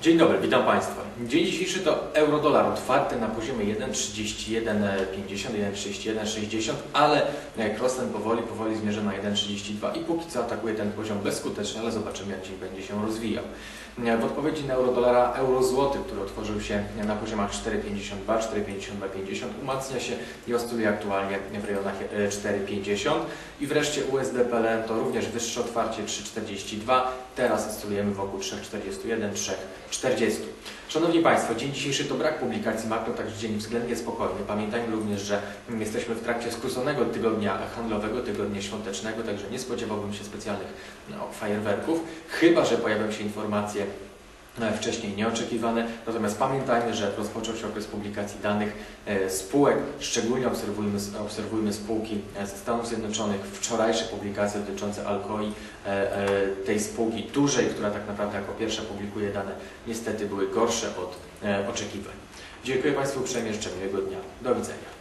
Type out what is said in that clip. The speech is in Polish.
Dzień dobry, witam Państwa. Dzień dzisiejszy to euro-dolar otwarty na poziomie 1,3150, 1,3160, ale cross ten powoli, powoli zmierza na 1,32 i póki co atakuje ten poziom bezskutecznie, ale zobaczymy jak dzień będzie się rozwijał. W odpowiedzi na euro-dolara euro-złoty, który otworzył się na poziomach 4,52, 4,52,50 umacnia się i oscyluje aktualnie w rejonach 4,50 i wreszcie USD PLN to również wyższe otwarcie 3,42, teraz oscylujemy wokół 3,41, 3,40. Szanowni Państwo, dzień dzisiejszy to brak publikacji makro, także dzień względnie spokojny. Pamiętajmy również, że jesteśmy w trakcie skróconego tygodnia handlowego, tygodnia świątecznego, także nie spodziewałbym się specjalnych no, fajerwerków, chyba że pojawią się informacje e, wcześniej nieoczekiwane. Natomiast pamiętajmy, że rozpoczął się okres publikacji danych e, spółek. Szczególnie obserwujmy, obserwujmy spółki e, ze Stanów Zjednoczonych. Wczorajsze publikacje dotyczące Alcoi, tej spółki dużej, która tak naprawdę jako pierwsza publikuje dane, niestety były gorsze od oczekiwań. Dziękuję Państwu uprzejmie, życzę miłego dnia. Do widzenia.